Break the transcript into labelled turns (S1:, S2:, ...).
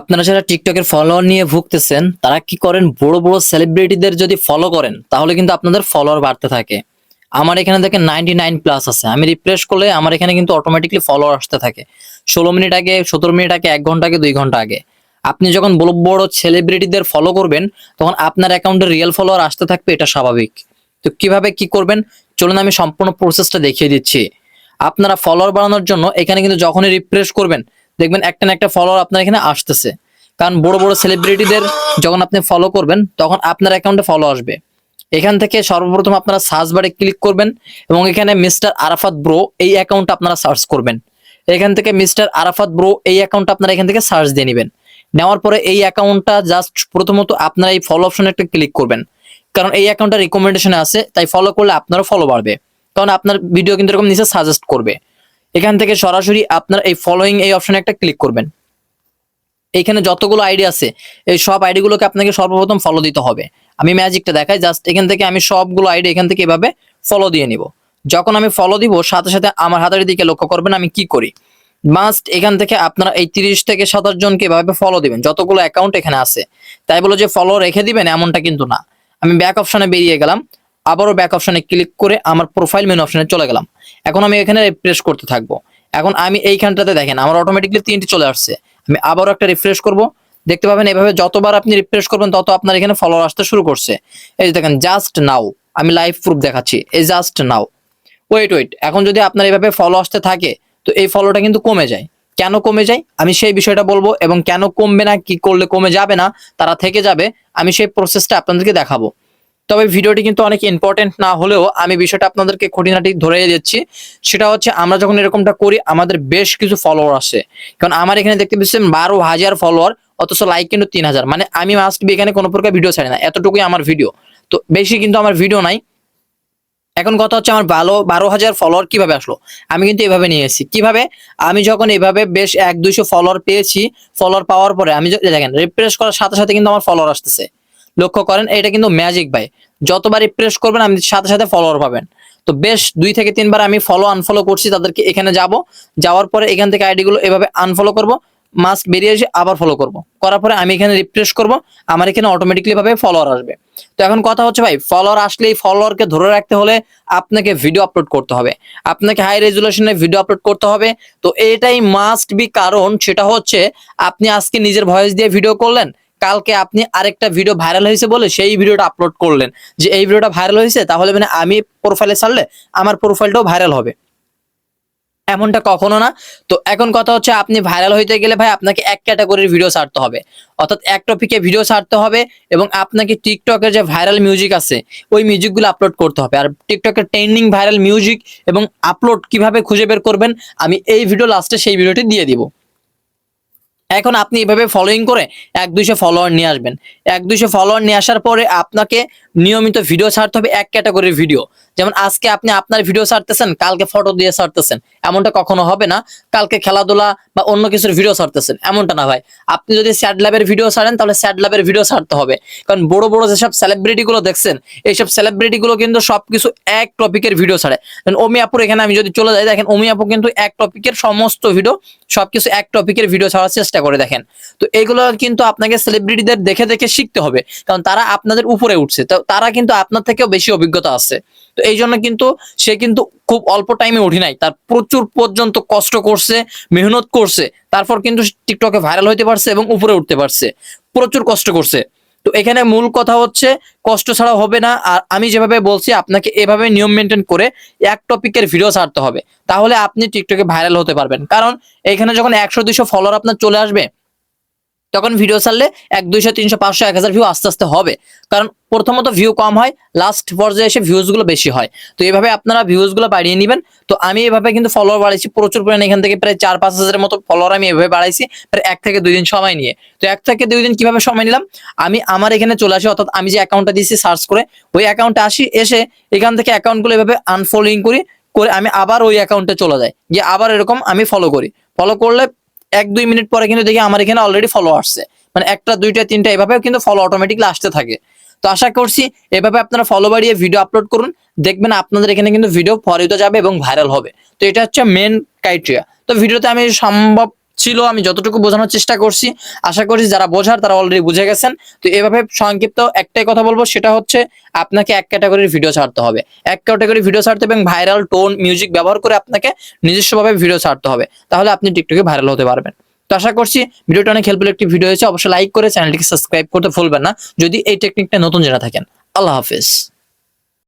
S1: আপনারা যারা টিকটকের ফলোয়ার নিয়ে ভুগতেছেন, তারা কি করেন? বড় বড় সেলিব্রিটিদের যদি ফলো করেন, তাহলে কিন্তু আপনাদের ফলোয়ার বাড়তে থাকে। আমার এখানে দেখেন নাইনটি নাইন প্লাস আছে। আমি রিফ্রেশ করলে আমার এখানে কিন্তু অটোমেটিকলি ফলোয়ার আসতে থাকে। ষোলো মিনিট আগে, সতেরো মিনিট আগে, এক ঘণ্টা আগে, দুই ঘণ্টা আগে। আপনি যখন বড় বড় সেলিব্রিটিদের ফলো করবেন, তখন আপনার অ্যাকাউন্টে রিয়েল ফলোয়ার আসতে থাকবে, এটা স্বাভাবিক। তো কীভাবে কি করবেন? চলুন আমি সম্পূর্ণ প্রসেসটা দেখিয়ে দিচ্ছি। আপনারা ফলোয়ার বাড়ানোর জন্য এখানে কিন্তু যখনই রিফ্রেশ করবেন দেখবেন একটা না একটা ফলোয়ার আপনার এখানে আসতেছে। কারণ বড় বড় সেলিব্রিটিদের যখন আপনি ফলো করবেন, তখন আপনার অ্যাকাউন্টে ফলো আসবে। এখান থেকে সর্বপ্রথম আপনারা সার্চ বারে ক্লিক করবেন এবং এখানে মিস্টার আরাফাত ব্রো এই অ্যাকাউন্ট আপনারা সার্চ করবেন। এখান থেকে মিস্টার আরাফাত ব্রো এই অ্যাকাউন্ট আপনারা এখান থেকে সার্চ দিয়ে নেবেন। নেওয়ার পরে এই অ্যাকাউন্টটা জাস্ট প্রথমত আপনারা এই ফলো অপশনে একটা ক্লিক করবেন। কারণ এই অ্যাকাউন্টটা রিকমেন্ডেশনে আছে, তাই ফলো করলে আপনারও ফলো বাড়বে। কারণ আপনার ভিডিও কিন্তু এরকম নিচে সাজেস্ট করবে। এখান থেকে সরাসরি আপনার এই ফলোইং এই অপশনে একটা ক্লিক করবেন। এখানে যতগুলো আইডি আছে, এই সব আইডিগুলোকে আপনাকে সর্বপ্রথম ফলো দিতে হবে। আমি ম্যাজিকটা দেখাই জাস্ট এখান থেকে আমি সবগুলো আইডি এখান থেকে এভাবে ফলো দিয়ে নিব। যখন আমি ফলো দিব, সাথে সাথে আমার হাতের দিকে লক্ষ্য করবেন আমি কি করি। মাস্ট এখান থেকে আপনারা এই তিরিশ থেকে সাতাশ জনকে এভাবে ফলো দিবেন, যতগুলো অ্যাকাউন্ট এখানে আছে। তাই বলে যে ফলো রেখে দিবেন, এমনটা কিন্তু না। আমি ব্যাক অপশনে বেরিয়ে গেলাম। আবারও ব্যাক অপশনে ক্লিক করে আমার প্রোফাইল মেনু অপশনে চলে গেলাম। এখন আমি এখানে রিফ্রেশ করতে থাকব। এখন আমি এইখানটাতে দেখেন, আমার অটোমেটিকলি তিনটি চলে আসছে। আমি আবারও একটা রিফ্রেশ করব। দেখতে পাবেন এভাবে যতবার আপনি রিফ্রেশ করবেন, তত আপনার এখানে ফলোয়ার আসতে শুরু করছে। এই দেখেন জাস্ট নাও আমি লাইভ প্রুফ দেখাচ্ছি। এই জাস্ট নাও ওয়েট ওয়েট এখন যদি আপনার এইভাবে ফলো আসতে থাকে, তো এই ফলোটা কিন্তু কমে যায়। কেন কমে যায়? আমি সেই বিষয়টা বলব, এবং কেন কমবে না, কি করলে কমে যাবে না, তারা থেকে যাবে, আমি সেই প্রসেসটা আপনাদেরকে দেখাবো। তবে ভিডিওটি কিন্তু অনেক ইম্পর্টেন্ট না হলেও আমি বিষয়টা আপনাদেরকে খুঁটিনাটি ধরে দিচ্ছি সেটা হচ্ছে আমরা যখন এরকমটা করি, আমাদের বেশ কিছু ফলোয়ার আসে। কারণ আমার এখানে দেখতে পাচ্ছেন বারো হাজার ফলোয়ার অথচ লাইক কিন্তু তিন হাজার। মানে আমি মাস্ট বি এখানে কোনো প্রকার ভিডিও ছাড়ি না, এতটুকুই আমার ভিডিও তো বেশি কিন্তু আমার ভিডিও নাই। এখন কথা হচ্ছে আমার ভালো বারো হাজার ফলোয়ার কীভাবে আসলো? আমি কিন্তু এভাবে নিয়ে এসেছি। কীভাবে? আমি যখন এভাবে বেশ এক দুইশো ফলোয়ার পেয়েছি ফলোয়ার পাওয়ার পরে আমি দেখেন রিফ্রেশ করার সাথে সাথে কিন্তু আমার ফলোয়ার আসতেছে। লক্ষ্য করেন, এটা কিন্তু ম্যাজিক ভাই। যতবার রিফ্রেশ করবেন, আপনি সাথে সাথে ফলোয়ার পাবেন। তো বেশ, দুই থেকে তিনবার আমি ফলো আনফলো করছি, তাদেরকে এখানে যাব। যাওয়ার পরে এখান থেকে আইডি গুলো এভাবে আনফলো করব। মাস্ট বেরিয়ে এসে আবার ফলো করব। করার পরে আমি এখানে রিফ্রেশ করব, আমার এখানে অটোমেটিকলি ভাবে ফলোয়ার আসবে। তো এখন কথা হচ্ছে ভাই ফলোয়ার আসলে এই ফলোয়ারকে ধরে রাখতে হলে আপনাকে ভিডিও আপলোড করতে হবে। আপনাকে হাই রেজুলেশনে ভিডিও আপলোড করতে হবে। তো এটাই মাস্ট বি কারণ, সেটা হচ্ছে আপনি আজকে নিজের ভয়েস দিয়ে ভিডিও করলেন কালকে আপনি আরেকটা ভিডিও ভাইরাল হয়েছে বলে সেই ভিডিওটা আপলোড করলেন। যে এই ভিডিওটা ভাইরাল হয়েছে, তাহলে মানে আমি প্রোফাইলে ছাড়লে আমার প্রোফাইলটাও ভাইরাল হবে। এমনটা কখনো না। তো এখন কথা হচ্ছে আপনি ভাইরাল হইতে গেলে ভাই আপনাকে এক ক্যাটাগরির ভিডিও ছাড়তে হবে। অর্থাৎ এক টপিকে ভিডিও ছাড়তে হবে এবং আপনাকে টিকটকের যে ভাইরাল মিউজিক আছে, ওই মিউজিকগুলো আপলোড করতে হবে। আর টিকটকের ট্রেন্ডিং ভাইরাল মিউজিক এবং আপলোড কীভাবে খুঁজে বের করবেন, আমি এই ভিডিও লাস্টে সেই ভিডিওটি দিয়ে দিব। এখন আপনি এভাবে ফলোয়িং করে এক দুইশো ফলোয়ার নিয়ে আসবেন। এক দুইশো ফলোয়ার নিয়ে আসার পরে আপনাকে নিয়মিত ভিডিও ছাড়তে হবে এক ক্যাটাগরির ভিডিও যেমন আজকে আপনি আপনার ভিডিও ছাড়তেছেন, কালকে ফটো দিয়ে ছাড়তেছেন। এমনটা কখনো হবে না, কালকে খেলাধুলা বা অন্য কিছুর ভিডিও ছাড়তেছেন, এমনটা না ভাই। আপনি যদি স্যাড ল্যাবের ভিডিও ছাড়েন, তাহলে স্যাড ল্যাবের ভিডিও ছাড়তে হবে। কারণ বড় বড় যেসব সেলিব্রিটি গুলো দেখছেন, এইসব সেলিব্রিটি গুলো কিন্তু সবকিছু এক টপিকের ভিডিও ছাড়ে। অমি আপুর এখানে আমি যদি চলে যাই, দেখেন অমি আপু কিন্তু এক টপিকের সমস্ত ভিডিও সবকিছু এক টপিকের ভিডিও ছাড়ার চেষ্টা করে দেখেন। তো এগুলো কিন্তু আপনাকে সেলিব্রিটিদের দেখে দেখে শিখতে হবে, কারণ তারা আপনাদের উপরে উঠছে। তো তারা কিন্তু আপনার থেকেও বেশি অভিজ্ঞতা আছে। তো এই জন্য কিন্তু সে কিন্তু খুব অল্প টাইমে উঠি নাই। তার প্রচুর পর্যন্ত কষ্ট করছে, মেহনত করছে, তারপর কিন্তু টিকটকে ভাইরাল হইতে পারছে এবং উপরে উঠতে পারছে। প্রচুর কষ্ট করছে। তো এখানে মূল কথা হচ্ছে, কষ্ট ছাড়া হবে না। আর আমি যেভাবে বলছি, আপনাকে এভাবে নিয়ম মেনটেন করে এক টপিকের ভিডিও ছাড়তে হবে। তাহলে আপনি টিকটকে ভাইরাল হতে পারবেন। কারণ এখানে যখন একশো, দুইশো ফলোয়ার আপনার চলে আসবে তখন ভিডিও ছাড়লে এক, দুইশো, তিনশো, পাঁচশো, এক হাজার ভিউ আস্তে আস্তে হবে। কারণ প্রথমত ভিউ কম হয় লাস্ট পর্যায়ে এসে ভিউজগুলো বেশি হয়। তো এইভাবে আপনারা ভিউজগুলো বাড়িয়ে নেবেন। তো আমি এভাবে কিন্তু ফলোয়ার বাড়াইছি, প্রচুর পরিমাণে। এখান থেকে প্রায় চার, পাঁচ হাজারের মতো ফলোয়ার আমি এভাবে বাড়াইছি, প্রায় এক থেকে দুই দিন সময় নিয়ে। তো এক থেকে দুই দিন কীভাবে সময় নিলাম? আমি আমার এখানে চলে আসি, অর্থাৎ আমি যে অ্যাকাউন্টটা দিয়েছি সার্চ করে, ওই অ্যাকাউন্টে আসি, এসে এখান থেকে অ্যাকাউন্টগুলো এভাবে আনফলোইং করি, করে আমি আবার ওই অ্যাকাউন্টে চলে যাই। গিয়ে আবার এরকম আমি ফলো করি। ফলো করলে এক, দুই মিনিট পরে কিন্তু দেখি আমার এখানে অলরেডি ফলো আসছে। মানে একটা, দুইটা, তিনটা এভাবেও কিন্তু ফলো অটোমেটিকলি আসতে থাকে। তো আশা করছি এভাবে আপনারা ফলো বাড়িয়ে ভিডিও আপলোড করুন। দেখবেন আপনাদের এখানে কিন্তু ভিডিও ফরিত যাবে এবং ভাইরাল হবে। তো এটা হচ্ছে মেন ক্রাইটেরিয়া তো ভিডিওতে আমি সম্ভব ছিল, আমি যতটুকু বোঝানোর চেষ্টা করছি, আশা করছি যারা বোঝার তারা অলরেডি বুঝে গেছেন। তো এভাবে সংক্ষিপ্ত একটাই কথা বলব, সেটা হচ্ছে আপনাকে এক ক্যাটাগরির ভিডিও ছাড়তে হবে। এক ক্যাটাগরি ভিডিও ছাড়তে এবং ভাইরাল টোন মিউজিক ব্যবহার করে আপনাকে নিজস্বভাবে ভিডিও ছাড়তে হবে। তাহলে আপনি টিকটকে ভাইরাল হতে পারবেন। তো আশা করছি ভিডিওটা অনেক হেল্পফুল একটি ভিডিও হয়েছে, অবশ্যই লাইক করে চ্যানেলটিকে সাবস্ক্রাইব করতে ভুলবেন না, যদি এই টেকনিকটা নতুন জেনে থাকেন, আল্লাহ হাফিজ।